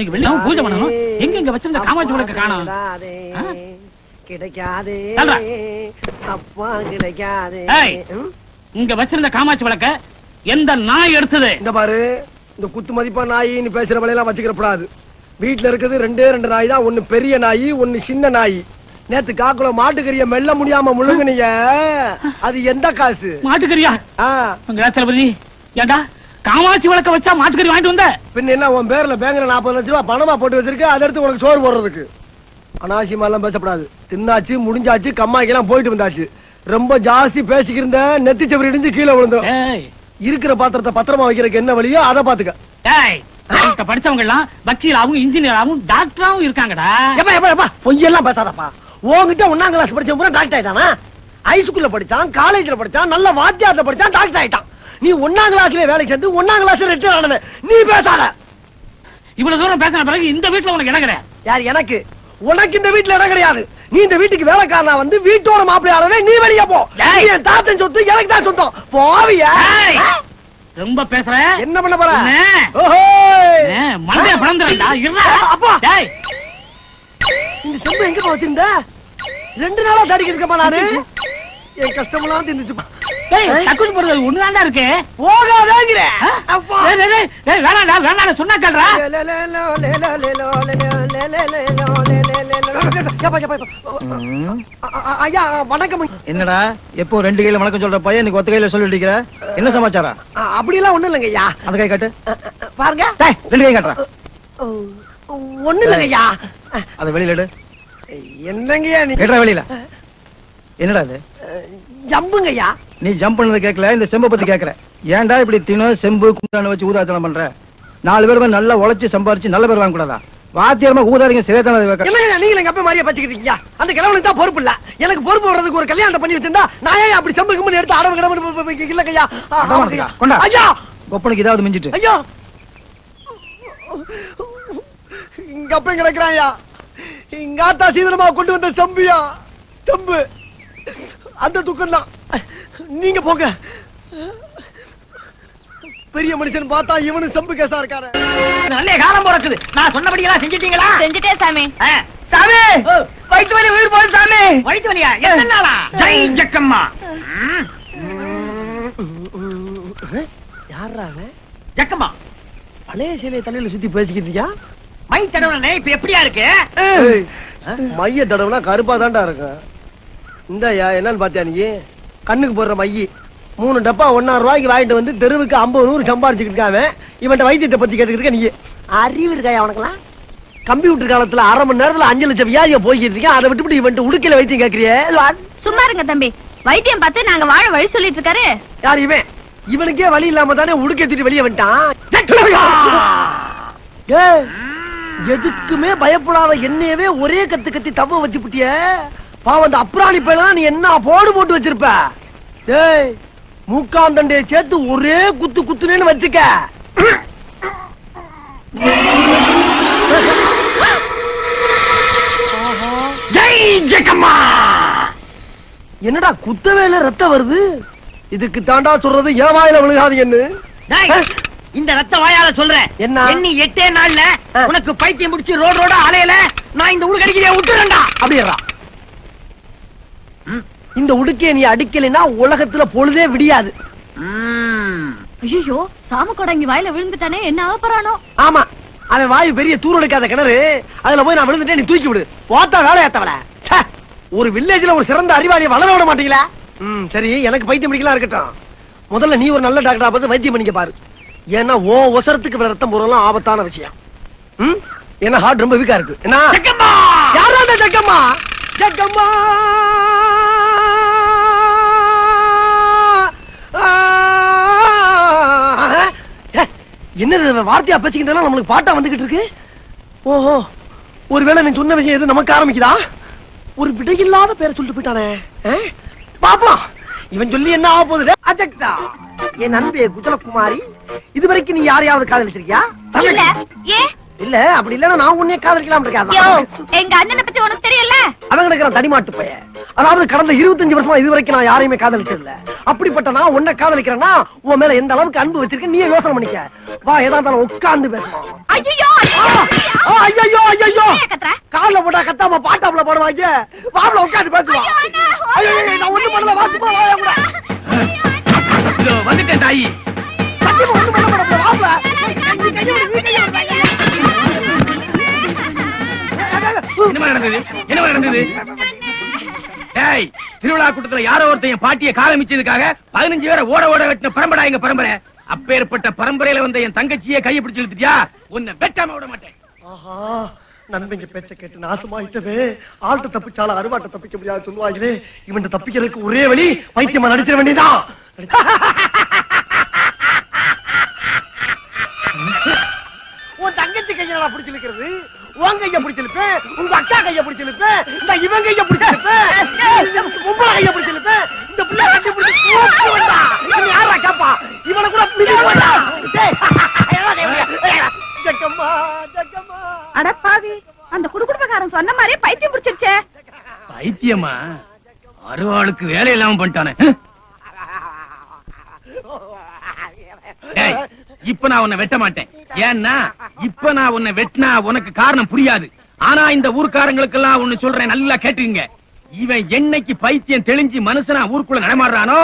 இன்னைக்கு வெள்ளியும் பூஜை பண்ணணும். எங்க இங்க வச்சிருந்த காமாட்சி விளக்க காணோம்? கிடைக்காது? இங்க வச்சிருந்த காமாட்சி விளக்க எந்த நாய் எடுத்தது? இந்த பாரு இந்த குத்து மதிப்பா நாயின்னு பேசுற வலையெல்லாம் வச்சுக்கிற கூடாது வீட்டுல இருக்குது ரெண்டே ரெண்டு நாய் தான். ஒண்ணு பெரிய நாய் ஒண்ணு சின்ன நாய். நேத்து காக்குல மாட்டுக்கறிய மெல்ல முடியாம முழுங்குனீங்க. அது எந்த காசு? மாட்டுக்கறியா? தளபதி ஏண்டா? காமாட்சி விளக்க வச்சா மாட்டுக்கறி வாங்கிட்டு வந்த? பின்ன என்ன உன் பேர்ல பேங்க்ல நாற்பது லட்ச ரூபாய் பணமா போட்டு வச்சிருக்க அதை எடுத்து உனக்கு சோறு போடுறதுக்கு. அனாவசியமா எல்லாம் பேசப்படாது. தின்னாச்சு முடிஞ்சாச்சு கம்மாய்க்கு எல்லாம் போயிட்டு வந்தாச்சு. ரொம்ப ஜாஸ்தி பேசிக்கிருந்த நெத்தி செவரி இடிஞ்சு கீழே விழுந்தோம் இருக்கிற பாத்திரத்தை பத்திரமா வைக்கிறதுக்கு என்ன வழியோ அதை பாத்துக்க படிச்சவங்க எல்லாம் வக்கீலாவும் இன்ஜினியராவும் டாக்டராவும் இருக்காங்கடா. எப்பா எப்பா எப்பா பொய்யெல்லாம் பேசாதப்பா. உன்கிட்ட ஒன்னாம் கிளாஸ் படிச்ச பூரா டாக்டர் ஆயிட்டானா? ஹைஸ்கூல்ல படிச்சான் காலேஜ்ல படிச்சான் நல்ல வாத்தியார்ல படிச்சான் டாக்டர் ஆயிட்டான். நீ ஒன்னாம் கிளாஸ்ல வேலைக்கு சேர்ந்து ஒன்னாம் கிளாஸ்ல ரிட்டர் ஆனவன் நீ பேசாத. இவ்வளவு தூரம் பேசின பிறகு இந்த வீட்டுல உனக்கு இடம் கிடையாது. யார் எனக்கு? உனக்கு இந்த வீட்டுல இடம் கிடையாது. நீ இந்த வீட்டுக்கு வேலைக்காரனா வந்து வீட்டோட மாப்பிள்ளையாளவே நீ வெளியே போ. என் தாத்தன் சொத்து எனக்கு தான் சொந்தம் போவியா. ரொம்ப பேசுற? என்ன பண்ண போற? ஓஹோ! மனதை பிளந்துறா இருடா. அப்பா. டேய் இந்த செம்பு எங்க வச்சிருந்த? ரெண்டு நாளா தடிக்க இருக்கப்பா நானு. என் கஷ்டமெல்லாம் தின்னுச்சுப்பா டேய் டக்குனு போறது ஒண்ணுதான்டா இருக்கு போகாதேங்கிற வேணாம்டா வேணாம்டா சொன்னா கேள்றா ஐயா வணக்கம் என்னடா எப்போ ரெண்டு கையில வணக்கம் சொல்ற பையன் இன்னைக்கு ஒத்த கையில சொல்லிட்டு இருக்கிற என்ன சமாச்சாரம் அப்படியெல்லாம் ஒண்ணும் இல்லைங்க ஐயா அந்த கை காட்டு பாருங்க ரெண்டு கை காட்டுறா ஒண்ணும் இல்லைங்க ஐயா அதை வெளியில என்னங்கய்யா நீ வெளியில என்னடா இது? ஜம்புங்க ஐயா நீ ஜம்ப் பண்ணதை கேட்கல இந்த செம்பை பத்தி கேட்கற ஏன்டா இப்படி தினம் செம்பு குண்டான வச்சு ஊதாத்தனம் பண்ற? நாலு பேருமே நல்லா உழைச்சு சம்பாரிச்சு நல்ல பேர் வாங்க கூடாதா? வாத்தியமா ஊதாரிங்க சிறைத்தான இல்லைங்க நீங்க எங்க அப்பா மாதிரியே பச்சுக்கிட்டீங்க. அந்த கிழவனுக்கு தான் பொறுப்பு இல்ல. எனக்கு பொறுப்பு வர்றதுக்கு ஒரு கல்யாணம் பண்ணி வச்சிருந்தா நான் ஏன் அப்படி செம்பு கும்பு எடுத்து அடவு கிடவு இல்லைங்க ஐயா அடமானதுக்கா? கொண்டா. ஐயா! ஒப்பனுக்கு ஏதாவது மிஞ்சிட்டு. ஐயா! இங்க அப்ப கிடக்குறாயா இங்க ஆத்தா சீதனமா கொண்டு வந்த செம்பியா? செம்பு. அந்த துக்கம் தான் நீங்க போங்க. பெரிய மனுஷன் பார்த்தா இவனு செம்பு கேசா இருக்காரு. நல்ல காலம் பிறக்குது நான் சொன்னபடி எல்லாம் செஞ்சிட்டீங்களா? செஞ்சுட்டே சாமி. சாமி! வயிற்று வலி உயிர் போகுது சாமி! வயித்து வலியா எத்தனை நாளா? ஜெய் ஜக்கம்மா! யாரா? ஜக்கம்மா! பழைய சிலையை தலையில சுத்தி பேசிக்கிட்டு இருக்கியா? மை தடவை இப்ப எப்படியா இருக்கு? மைய தடவுனா கருப்பா தான்டா இருக்கும் இந்தாயா என்னன்னு பாத்தியா நீ? கண்ணுக்கு போடுற மைய. மூணு டப்பா ஒன்னாயிரம் ரூபாய்க்கு வாங்கிட்டு வந்து தெருவுக்கு ஐம்பது நூறு சம்பாரிச்சுக்கிட்டு இருக்காங்க இவன்ட்ட வைத்தியத்தை பத்தி கேட்டுக்கிட்டு நீ. அறிவு இருக்காயா அவனுக்குலாம் கம்ப்யூட்டர் காலத்துல அரை மணி நேரத்துல அஞ்சு லட்சம் வியாதிய போய்கிட்டு இருக்கேன். அதை விட்டுவிட்டு இவன்ட்டு உடுக்கையில வைத்தியம் கேட்கறியே சும்மா இருங்க தம்பி. வைத்தியம் பார்த்து நாங்க வாழ வழி சொல்லிட்டு இருக்காரு. யார் இவன்? இவனுக்கே வழி இல்லாம தானே உடுக்கை தூக்கி வெளியே வந்துட்டான். எதுக்குமே பயப்படாத என்னையவே ஒரே கத்து கத்தி தவ வச்சு புட்டிய. பாவம் அந்த அப்ராணி பையலாம் நீ என்ன போடு போட்டு வச்சிருப்ப? டேய் மூக்காந்தண்டைய சேர்த்து ஒரே குத்து குத்துனேன்னு வச்சுக்க. என்னடா குத்தவேல ரத்தம் வருது? இதுக்கு தாண்டா சொல்றது ஏவாயில விழுகாதீங்கன்னு டேய், இந்த ரத்த வாயால சொல்றேன். என்ன? எண்ணி எட்டே நாள்ல. உனக்கு பைத்தியம் முடிச்சு ரோடு ரோட அலையல நான் இந்த உடுக்கடிக்கிறேன் விட்டுறேன்டா. அப்படியா இந்த உடுக்கைய நீ அடிக்கலைன்னா உலகத்துல பொழுதே விடியாது. ஐயோ சாம கொடங்கி வாயில விழுந்துட்டானே என்ன ஆகப்போறானோ ஆமா அவன் வாயு பெரிய தூரடிக்காத கிணறு அதுல போய் நான் விழுந்துட்டேன் நீ தூக்கி விடு. போத்தா வேலையாத்தவள ச்சே, ஒரு வில்லேஜ்ல ஒரு சிறந்த அறிவாளியை வளர விட மாட்டீங்களா? ம் சரி எனக்கு பைத்தியம் பிடிக்கலாம் இருக்கட்டும். முதல்ல நீ ஒரு நல்ல டாக்டரா பார்த்து வைத்தியம் பண்ணிக்க பாரு. ஏன்னா ஓ ஒசரத்துக்கு இவ்வளவு ரத்தம் போறலாம் ஆபத்தான விஷயம். ம்? ஏன்னா ஹார்ட் ரொம்ப வீக்கா இருக்கு. என்ன? யாரா அந்த ச்சே, என்னது வார்த்தையா பேசிக்கிட்டா நம்மளுக்கு பாட்டா வந்துகிட்டு இருக்கு? ஓஹோ ஒருவேளை நீ சொன்ன விஷயம் எது நமக்கு ஆரம்பிக்குதா? ஒரு விடையில்லாத பேரை சொல்லிட்டு போயிட்டானே? பாப்போம் இவன் சொல்லி என்ன ஆக போகுது? அஜக்தா. என் அன்பே குஜலகுமாரி இதுவரைக்கும் நீ யாரையாவது காதலிச்சிருக்கியா? இல்ல. அப்படி இல்லன்னா நான் உன்னைய காதலிக்கலாம் இருக்காது எங்க அண்ணனை பத்தி உனக்கு தெரியல அவன் கிடக்கிற தடிமாட்டு பையன். அதாவது கடந்த இருபத்தஞ்சு வருஷமா இது வரைக்கும் நான் யாரையுமே காதலிச்சது இல்ல அப்படிப்பட்ட நான் உன்னை காதலிக்கிறேன்னா உன் மேல எந்த அளவுக்கு அன்பு வச்சிருக்க நீயே யோசனை பண்ணிக்க. வா ஏதா இருந்தாலும் உட்கார்ந்து பேசணும் ஐயோ கத்தாம பாட்டாப்புல போடுவாங்க. வாப்ல உட்காந்து பேசுவா ஐயோ ஐயோ, நான் ஒண்ணு பண்ணல. வா சும்மா வா என் கூட இதோ வந்துட்டேன் தாயி. சத்தியமா ஒண்ணு பண்ண மாட்டேன். என்ன நடந்தது? என்ன நடந்தது? டேய் திருவிழா கூட்டத்துல யாரோ ஒருத்தன் என் பாட்டியை காலமிச்சதுக்காக பதினஞ்சு பேரை ஓட ஓட வெட்டின பரம்பரை எங்க பரம்பரை. அப்பேற்பட்ட பரம்பரையில வந்த என் தங்கச்சியை கையை பிடிச்சு இழுத்துட்டியா? உன்னை வெட்டாம விட மாட்டேன். ஆஹா நண்பங்க பேச்ச கேட்டு நாசமாயிட்டது. ஆள்கிட்ட தப்பிச்சாலும் அருவாட்ட தப்பிக்க முடியாது சொல்லுவாங்களே. இவன் தப்பிக்கிறதுக்கு ஒரே வழி வைத்தியமா நடிச்சிட வேண்டியதான் உன் தங்கச்சி கையை நான் பிடிச்சு இழுக்கிறது. உன் கைய பிடிச்சு இழுப்பேன் உங்க அக்கா கைய பிடிச்சு இழுப்பேன் இந்த இவன் கைய பிடிச்சு இழுப்பேன் இந்த பொம்பளை கைய பிடிச்சு இழுப்பேன் இந்த பிள்ளை கட்டி பிடிச்சு யாரா கேப்பா? இவனை கூட ஜக்கம்மா அடப்பாவி அந்த குடுகுடுப்பக்காரன் சொன்ன மாதிரியே பைத்தியம் பிடிச்சிருச்சே. பைத்தியமா? அருவாளுக்கு வேலை இல்லாம பண்ணிட்டானே இப்ப நான் உன்னை வெட்ட மாட்டேன். ஏன்னா இப்ப நான் உன்னை வெட்டினா உனக்கு காரணம் புரியாது. ஆனா இந்த ஊர்க்காரங்களுக்கெல்லாம் ஒண்ணு சொல்றேன் நல்லா கேட்டுங்க இவன் என்னைக்கு பைத்தியம் தெளிஞ்சு மனுஷனா ஊருக்குள்ள நடமாடுறானோ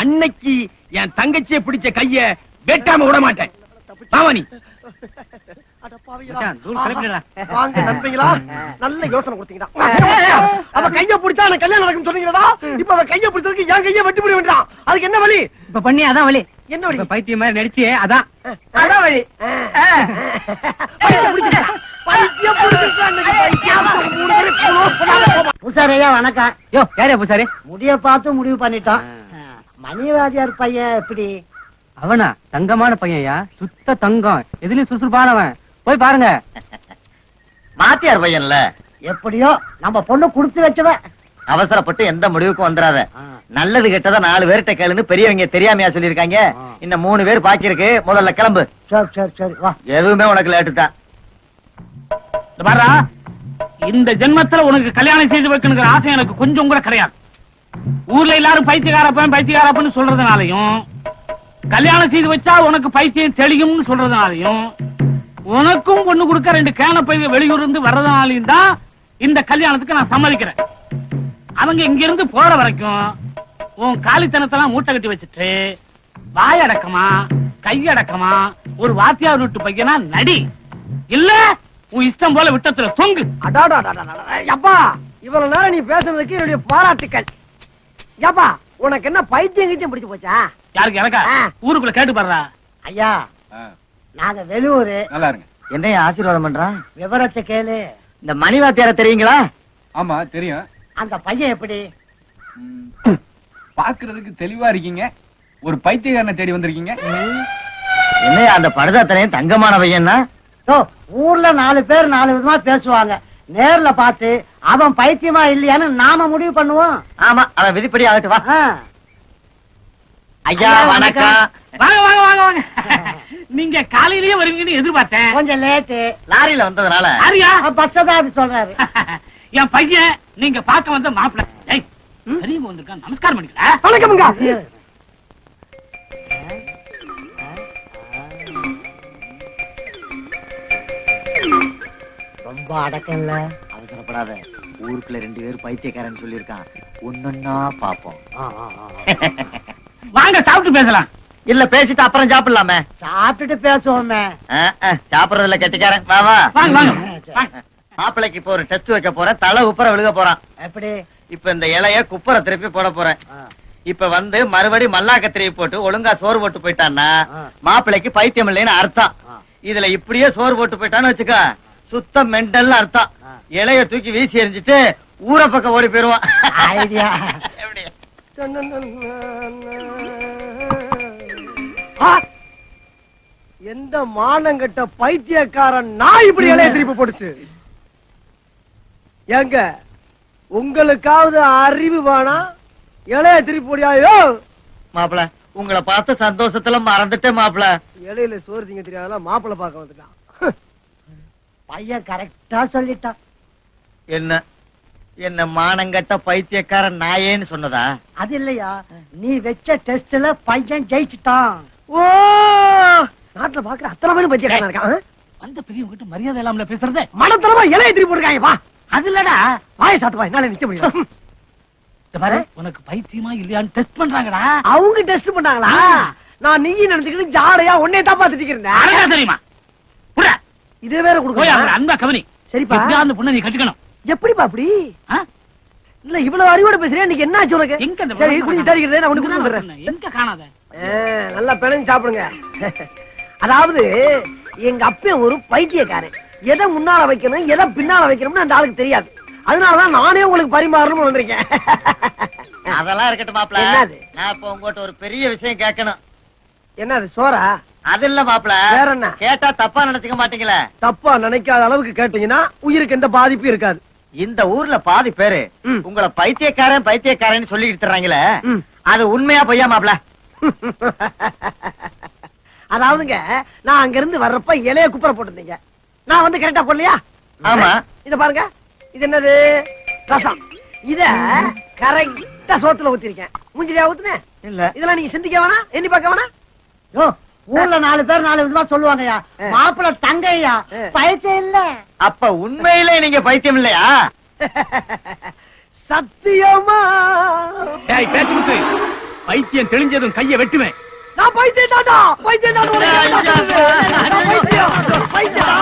அன்னைக்கு என் தங்கச்சியை பிடிச்ச கைய வெட்டாம விட மாட்டேன். பாவனி. வாங்க நல்ல யோசனை அவ கைய பிடிச்சா எனக்கு கல்யாணம் நடக்கும் சொன்னீங்களா இப்ப அவ கைய பிடிச்சதுக்கு என் கைய வெட்டி முடிய வேண்டாம். அதுக்கு என்ன வழி? இப்ப பண்ணி அதான் வழி. என்ன வழி? பைத்தியம் மாதிரி அதான். அதான் வழி. பூசாரையா வணக்கம். யோ யாரே பூசாரி? முடிய பார்த்து முடிவு பண்ணிட்டோம். மணிவாதியார் பையன் எப்படி? அவனா? தங்கமான பையன்யா சுத்த தங்கம். எதுலயும் சுறுசுறுப்பானவன். போய் பாருங்க. மாத்தியார் பையன்ல. எப்படியோ நம்ம பொண்ணு கொடுத்து வச்சவன் அவசரப்பட்டு எந்த முடிவுக்கும் வந்துடாத நல்லது கெட்டதா நாலு பேர்கிட்ட கேளுன்னு பெரியவங்க தெரியாமையா சொல்லிருக்காங்க இந்த மூணு பேர் பாக்கி இருக்கு. முதல்ல கிளம்பு. சரி சரி சரி. வா. எதுவுமே உனக்கு லேட்டு தான் பாரா இந்த ஜென்மத்துல உனக்கு கல்யாணம் செய்து வைக்கணுங்கிற ஆசை எனக்கு கொஞ்சம் கூட கிடையாது. ஊர்ல எல்லாரும் பைத்தியக்காரப்பன் பைத்தியக்காரப்பன்னு சொல்றதுனாலையும் கல்யாணம் செய்து வச்சா உனக்கு பைத்தியம் தெளியும்னு சொல்றதுனாலையும் உனக்கும் பொண்ணு கொடுக்க ரெண்டு கேன பைய வெளியூர் இருந்து வர்றதுனாலையும் தான் இந்த கல்யாணத்துக்கு நான் சம்மதிக்கிறேன். அவங்க இங்க இருந்து போற வரைக்கும் உன் காலித்தனத்தெல்லாம் மூட்டை கட்டி வச்சுட்டு வாயடக்கமா கையடக்கமா ஒரு வாத்தியார் வீட்டு பையனா நடி. இல்ல உன் இஷ்டம் போல விட்டத்துல தொங்கு. யப்பா இவ்வளவு நேரம் நீ பேசுனதுக்கு என்னுடைய பாராட்டுக்கள். யப்பா உனக்கு என்ன பைத்தியம் கிட்டியம் பிடிச்சு போச்சா? யாருக்கு எனக்கா. ஊருக்குள்ள கேட்டு பாடுறா ஐயா நாங்க வெளியூரு. நல்லா இருங்க. என்னைய ஆசீர்வாதம் பண்றான்? விவரத்தை கேளு. இந்த மணிவாத்தியார தெரியுங்களா? ஆமா தெரியும். அந்த பையன் எப்படி? பாக்குறதுக்கு தெளிவா இருக்கீங்க. ஒரு பைத்தியக்காரனை தேடி வந்திருக்கீங்க. என்னையா அந்த படுதாத்தனையும் தங்கமான பையன்னா? ஓ ஊர்ல நாலு பேர் நாலு விதமா பேசுவாங்க. நேர்ல பார்த்து அவன் பைத்தியமா இல்லையான்னு நாம முடிவு பண்ணுவோம். ஆமா அவன் விதிப்படி ஆகட்டு வா. ஐயா வணக்கம். வாங்க வாங்க வாங்க வாங்க. நீங்க காலையிலேயே வருவீங்கன்னு எதிர்பார்த்தேன். கொஞ்சம் லேட்டு லாரியில வந்ததுனால. யாரியா? பஸ் தான் சொல்றாரு. என் பையன் நீங்க பார்க்க வந்த மாப்பிள்ள ஏய் பெரியவங்க வந்திருக்கான் நமஸ்காரம் பண்ணிக்கல? வணக்கம்ங்க ரொம்ப அடக்கம் இல்ல அவசரப்படாத ஊருக்குள்ள ரெண்டு பேர் பைத்தியக்காரன் சொல்லியிருக்கான். ஒன்னொன்னா பாப்போம் ஆ, ஆ, ஆ. வாங்க சாப்பிட்டு பேசலாம். இல்ல பேசிட்டு அப்புறம் சாப்பிடலாமே. சாப்பிட்டுட்டு பேசுவோமே. சாப்பிடுறதுல கெட்டிக்காரன். வா வா. வாங்க வாங்க. மாப்பிள்ளைக்கு இப்போ ஒரு டெஸ்ட் வைக்க போறேன். தலை உப்புற விழுக போறான். எப்படி? இப்ப இந்த இலைய குப்புற திருப்பி போட போறேன். இப்ப வந்து மறுபடி மல்லாக்க திருப்பி போட்டு ஒழுங்கா சோறு போட்டு போயிட்டான்னா ஆ. மாப்பிள்ளைக்கு பைத்தியம் இல்லைன்னு அர்த்தம். இதுல இப்படியே சோறு போட்டு போயிட்டான்னு வச்சுக்க. சுத்த மெண்டல்னு அர்த்தம். இலைய தூக்கி வீசி எறிஞ்சிட்டு ஊரை பக்கம் ஓடி போயிருவான்! எந்த மானங்கட்ட பைத்தியக்காரன் நான் இப்படி இலைய திருப்பி போடுச்சு ஏங்க உங்களுக்காவது அறிவு வேணா இலைய திருப்பி போடியாயோ மாப்பிள உங்களை பார்த்த சந்தோஷத்துல மறந்துட்டேன் மாப்பிள. இலையில சோறு திங்க தெரியாதா மாப்பிள்ளை பார்க்க வந்துட்டான். பையன் கரெக்டா சொல்லிட்டான். என்ன? என்ன மானங்கட்ட பைத்தியக்காரன் நாயேன்னு சொன்னதா? அது இல்லையா? நீ வச்ச டெஸ்ட்ல பையன் ஜெயிச்சுட்டான். ஓ! நாட்டுல பாக்குற அத்தனை பேரும் பைத்தியக்காரன் இருக்கான் வந்த பெரியவங்க கிட்ட மரியாதை இல்லாமல பேசுறதே? மனத்தனமா இலைய திருப்பி போட்டுருக்காங்க வா. அது இல்லடா. வாய சாத்து வாய் என்னால நிக்க முடியும் பாரு உனக்கு பைத்தியமா இல்லையான்னு டெஸ்ட் பண்றாங்கடா. அவங்க டெஸ்ட் பண்ணாங்களா? நான் நீ நினைச்சுக்கிட்டு ஜாடையா உன்னை தான் பாத்துட்டு இருக்கேன் தெரியுமா? இதே வேற கொடுக்க அன்பா கவனி. சரிப்பா. அந்த பொண்ணை நீ கட்டிக்கணும். எப்படிப்பா அப்படி? ஆ? இல்ல இவ்வளவு அறிவோட பேசுறேன் இன்னைக்கு என்ன ஆச்சு உனக்கு? எங்க அந்த சரி விளம்பரம் குடி காணோம்? தருகிறேன் நான் உனக்கு குடி வந்துடுறேன் எங்க காணாத? நல்லா பிணைஞ்சு சாப்பிடுங்க. அதாவது எங்க அப்பன் ஒரு பைத்தியக்காரன். எதை முன்னால வைக்கணும் எதை பின்னால வைக்கணும்னு அந்த ஆளுக்கு தெரியாது. அதனாலதான் நானே உங்களுக்கு பரிமாறணும்னு வந்திருக்கேன். அதெல்லாம் இருக்கட்டும் மாப்ள என்னது? நான் இப்ப உங்ககிட்ட ஒரு பெரிய விஷயம் கேட்கணும். என்னது சோறா? அது இல்ல மாப்ள வேற என்ன? கேட்டா தப்பா நினைச்சுக்க மாட்டீங்களே. தப்பா நினைக்காத அளவுக்கு கேட்டீங்கன்னா உயிருக்கு எந்த பாதிப்பும் இருக்காது. இந்த ஊர்ல பாதி பேரு. உங்களை பைத்தியக்காரன் பைத்தியக்காரன் ம். அது உண்மையா பொய்யா மாப்ள அதாவதுங்க நான் அங்க இருந்து வர்றப்ப இலைய குப்புற போட்டிருந்தீங்க. நான் வந்து கரெக்டா போடலையா? ஆமா. இத பாருங்க. இது என்னது? ரசம். இத கரெக்டா சோத்துல ஊத்திருக்கேன். மூஞ்சிலியா ஊத்துனேன் இல்ல. இதெல்லாம் நீங்க சிந்திக்க வேணாம். எண்ணி பார்க்க வேணாம். ஊர்ல நாலு பேர் நாலு விதமா சொல்லுவாங்கய்யா. ஆ. மாப்பிள்ள தங்கையா. பைத்தியம் இல்ல அப்ப உண்மையிலே நீங்க பைத்தியம் இல்லையா? சத்தியமா? பேச்சு பைத்தியம் தெளிஞ்சதும் கைய வெட்டுவேன். நான் பைத்தியம் தாண்டா. பைத்தியம் பைத்தியம்? பைத்தியம்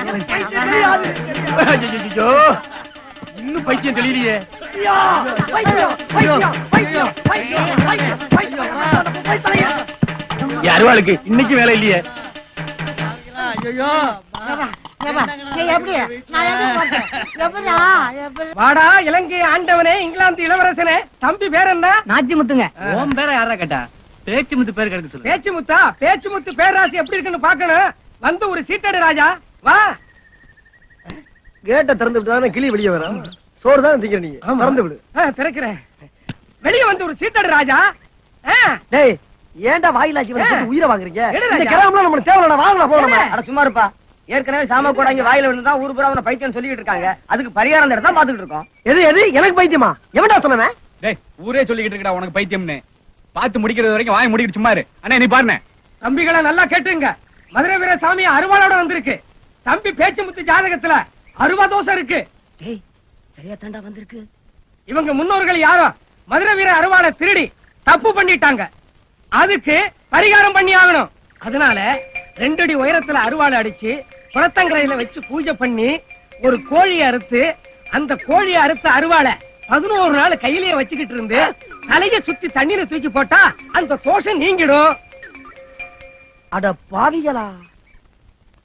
எனக்கு பைத்தியம் தெரியாது. ஐயோ இன்னும் பைத்தியம். என் அருவாளுக்கு இன்னைக்கு வேலை இல்லையே. வாடா இலங்கை ஆண்டவனே இங்கிலாந்து இளவரசனே. தம்பி பேர் என்ன? நாச்சி முத்துங்க ஓம் பேர யாரா கேட்டா? பேச்சு முத்து பேர் கிடக்கு சொல்லு பேச்சு முத்தா பேச்சு முத்து பேராசி எப்படி இருக்குன்னு பாக்கணும் வந்து ஒரு சீட்டடு ராஜா. வா. கேட்ட திறந்து விட்டு கிளி வெளியே வரும். சோறு தான் திங்கிற நீ. திறந்து விடு. திறக்கிறேன். வெளியே வந்து ஒரு சீட்டடு ராஜா. டேய் ஏன்டா வாயிலாக்கி வந்து உயிரை வாங்குறீங்க? நம்மளுக்கு வாங்கலாம் சும்மா இருப்பா. ஏற்கனவே சாம போடாங்க வாயில விழுந்து தான் ஊர் பூரா அவனை பைத்தியம் சொல்லிட்டு இருக்காங்க. அதுக்கு பரிகாரம் தான் பாத்துக்கிட்டு இருக்கோம். எது எது? எனக்கு பைத்தியமா? எவன்டா சொன்னவன்? டேய் ஊரே சொல்லிக்கிட்டு இருக்கடா உனக்கு பைத்தியம்னு. பார்த்து முடிக்கிறது வரைக்கும் வாய் முடிக்கிட்டு சும்மா இரு. அண்ணா நீ பாருண்ணே. தம்பிகளை நல்லா கேட்டுங்க. மதுரை வீர சாமி அருவாளோட வந்திருக்கு. தம்பி பேச்சு முத்து ஜாதகத்துல அருவா தோசை இருக்கு. டேய் சரியா தாண்டா வந்திருக்கு? இவங்க முன்னோர்கள் யாரோ? மதுரை வீர அருவாளை திருடி தப்பு பண்ணிட்டாங்க. அதுக்கு பரிகாரம் பண்ணி ஆகணும். அதனால ரெண்டடி உயரத்துல அருவாளை அடிச்சு குளத்தங்கரையில வச்சு பூஜை பண்ணி ஒரு கோழியை அறுத்து அந்த கோழியை அறுத்த அருவாளை பதினோரு நாள் கையிலேயே வச்சுக்கிட்டு இருந்து தலைய சுத்தி தண்ணீரை தூக்கி போட்டா அந்த தோஷம் நீங்கிடும். அட பாவிகளா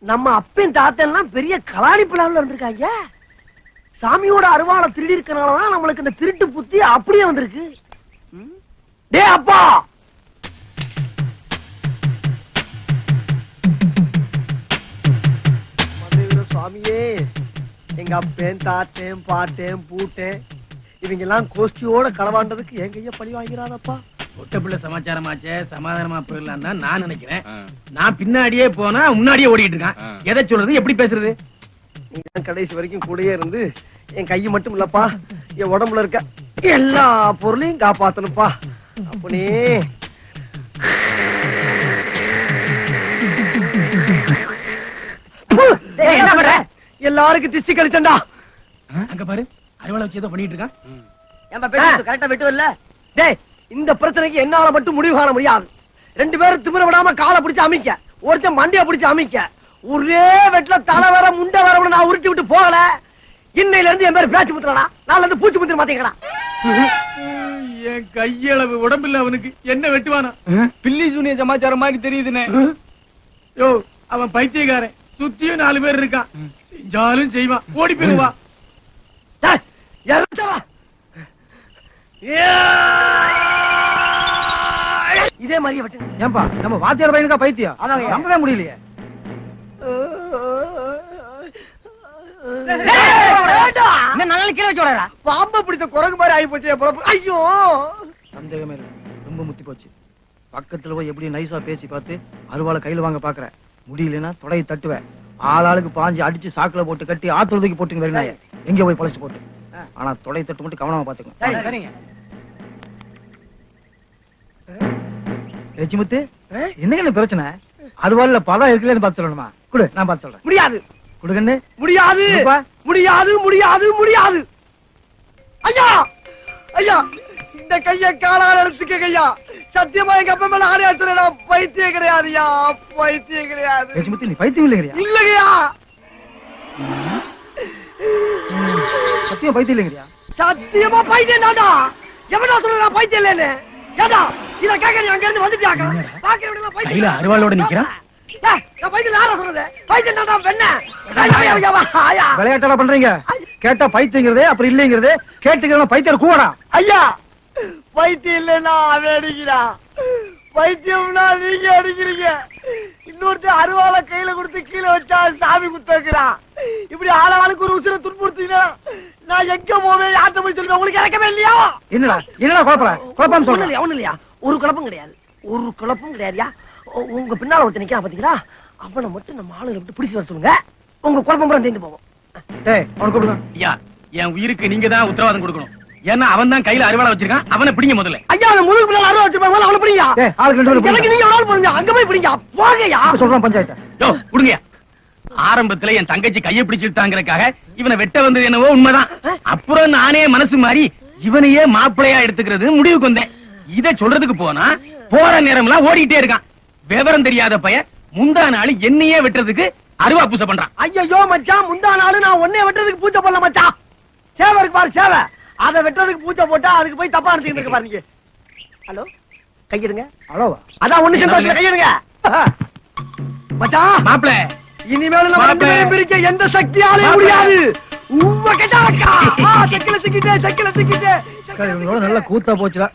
நம்ம அப்பன் தாத்தன்லாம் பெரிய கலாணி பிளான்ல இருந்திருக்காங்க சாமியோட அருவாளை திருடி இருக்கனாலதான் நம்மளுக்கு இந்த திருட்டு புத்தி அப்படியே வந்திருக்கு? டேய் அப்பா! சுவாமியே எங்க அப்பேன் தாத்தேன் பாட்டேன் பூட்டேன் இவங்க எல்லாம் கோஷ்டியோட களவாண்டதுக்கு என் கைய பழி வாங்கிறாதப்பா. ஒட்ட பிள்ளை சமாச்சாரமாச்சே சமாதானமா போயிடலாம் தான் நான் நினைக்கிறேன். நான் பின்னாடியே போனா முன்னாடியே ஓடிட்டு இருக்கான். எதை சொல்றது எப்படி பேசுறது? கடைசி வரைக்கும் கூடயே இருந்து என் கையை மட்டும் இல்லப்பா. என் உடம்புல இருக்க எல்லா பொருளையும் காப்பாத்தணும்ப்பா. அப்பனே. டேய், என்ன பண்ற? எல்லாருக்கும் திஷ்டி கழிச்சண்டா அங்க பாரு. அறுவலை வச்சு ஏதோ பண்ணிட்டு இருக்கான் ஏன்பா பேச்சு கரெக்டா வெட்டு வரல டேய் இந்த பிரச்சனைக்கு என்னால மட்டும் முடிவு காண முடியாது. ரெண்டு பேரும் திமிர விடாம காலை பிடிச்சு அமைக்க. ஒருத்தன் மண்டைய பிடிச்சு அமைக்க. ஒரே வெட்ல தலை வர முண்டை வர நான் உருட்டி விட்டு போகல. இன்னையில இருந்து என் பேர் பேச்சு முத்துறா நாளைல இருந்து பூச்சி முத்திர மாத்தீங்களா என் கையளவு உடம்பில்ல அவனுக்கு என்ன வெட்டுவானா? பில்லி சூனிய சமாச்சாரம் மாதிரி தெரியுதுனே யோ அவன் பைத்தியக்காரன். சுத்தியும் நாலு பேர் இருக்கான் செஞ்சாலும் செய்வான். ஓடி போயிருவா டேய், இறந்து வா. இதே மாதிரியே வெட்டு ஏன்பா நம்ம வாத்தியார் பையனுக்கா பைத்தியம்? ஆமாங்க. நம்பவே முடியலையே. நல்லா கீழே வச்சு விடுறா பிடிச்ச குரங்கு மாதிரி ஆகி போச்சு என் பொழப்பு. ஐயோ சந்தேகமே ரொம்ப முத்தி போச்சு பக்கத்துல போய் எப்படி நைஸா பேசி பார்த்து அருவாளை கையில வாங்க பாக்குறேன் முடியலன்னா தொடையை தட்டுவேன் ஆளாளுக்கு பாஞ்சு அடிச்சு சாக்குல போட்டு கட்டி ஆத்துல தூக்கி போட்டுங்க வேணாய எங்க போய் பழச்சு போட்டு ஆனா தொடையை தட்டு மட்டும் கவனமா பாத்துக்கணும் சரிங்க லட்சுமுத்து என்னங்க பிரச்சனை அறுவாள்ல பதம் இருக்குல்லன்னு பார்த்து சொல்லணுமா குடு நான் பார்த்து சொல்றேன் முடியாது குடுங்கன்னு முடியாது? முடியாது முடியாது முடியாது. ஐயா! ஐயா! இந்த கைய காலால எடுத்துக்க ஐயா. சத்தியமா எங்க அப்பா மேல எடுத்துறேன் நான் பைத்தியம் கிடையாதுயா பைத்தியம் கிடையாது. நீ பைத்தியம் இல்லைங்கிறியா இல்லையா சத்தியம் பைத்தியம் இல்லைங்கிறியா சத்தியமா பைத்தியம் தாண்டா எவனா சொல்ற பைத்தியம் இல்லைன்னு? ஏடா இத கேட்க நீ அங்க இருந்து வந்துட்டியாக்க பாக்கிறவங்க பைத்தியம் அருவாளோட நிக்கிறான். விளையாட்டா பண்றீங்க? கேட்டா பைத்தியங்கிறதே அப்புறம் இல்லைங்கிறதே கேட்டுக்கிறவங்க பைத்தியம் கூவடா. ஐயா பைத்தியம் இல்லைன்னா அவன் அடிக்கிறான் பைத்தியம்னா நீங்க அடிக்கிறீங்க. இன்னொருத்தர் அருவாள கையில கொடுத்து கீழே வச்சா சாமி குத்தக்கிறான் இப்படி ஆளாளுக்கு ஒரு உசுரை துன்புறுத்தீங்கன்னா நான் எங்க போவேன்? யார்கிட்ட போய் சொல்லுவேன் உங்களுக்கு இறக்கவே இல்லையா? என்னடா என்னடா குழப்பற? குழப்பம் இல்லையா ஒண்ணு இல்லையா? ஒரு குழப்பம் கிடையாது. ஒரு குழப்பம் கிடையாதுயா? உங்க பின்னால ஒருத்தர் நிக்கிறான் பாத்தீங்களா? அவனை மட்டும் நம்ம ஆளுகளை விட்டு பிடிச்சு வர சொல்லுங்க. உங்க குழப்பம் தீர்ந்து போவோம் என் உயிருக்கு நீங்க தான் உத்தரவாதம் கொடுக்கணும். ஏன்னா அவன் தான் கையில அறுவாளை வச்சிருக்கான். அவனை பிடிங்க முதல்ல. ஐயா அவன் முதுகு பின்னால அருவா வச்சிருப்பாங்க அவனை பிடிங்க. எனக்கு. நீங்க ஆள் போறீங்க அங்க போய் பிடிங்க. இப்ப சொல்றான் பஞ்சாயத்தை. யோ கொடுங்க ஆரம்பத்துல என் தங்கச்சி கையை பிடிச்சிட்டாங்கறக்காக இவனை வெட்ட வந்தது என்னவோ உண்மைதான். அப்புறம் நானே மனசு மாறி இவனையே மாப்பிளையா எடுத்துக்கிறது முடிவுக்கு வந்தேன். இத சொல்றதுக்கு போனா போற நேரம்லாம் ஓடிட்டே இருக்கான். விவரம் தெரியாத பையன் முந்தா நாள் என்னையே வெட்டுறதுக்கு அருவா பூசை பண்றான். ஐயோ மச்சான் முந்தா நாள் நான் ஒன்னே வெட்டுறதுக்கு பூஜை பண்ணல மச்சான். சேவை இருக்கு பாரு சேவை. அதை வெட்டுறதுக்கு பூஜை போட்டா அதுக்கு போய் தப்பா நினைச்சுக்கிட்டு இருக்க பாருங்க ஹலோ? கையிடுங்க. அவ்வளவா அதான் ஒண்ணு சந்தோஷத்துல கையிடுங்க. மச்சான். மாப்பிள. இனிமேல் நம்ம ரெண்டு. பேரையும் பிரிக்க எந்த சக்தியாலே. முடியாது. உவ்வ கெட்டாக்கா செக்கில சிக்கிட்டே செக்கில சிக்கிட்டே இவங்களோட நல்ல கூத்தா போச்சுடா.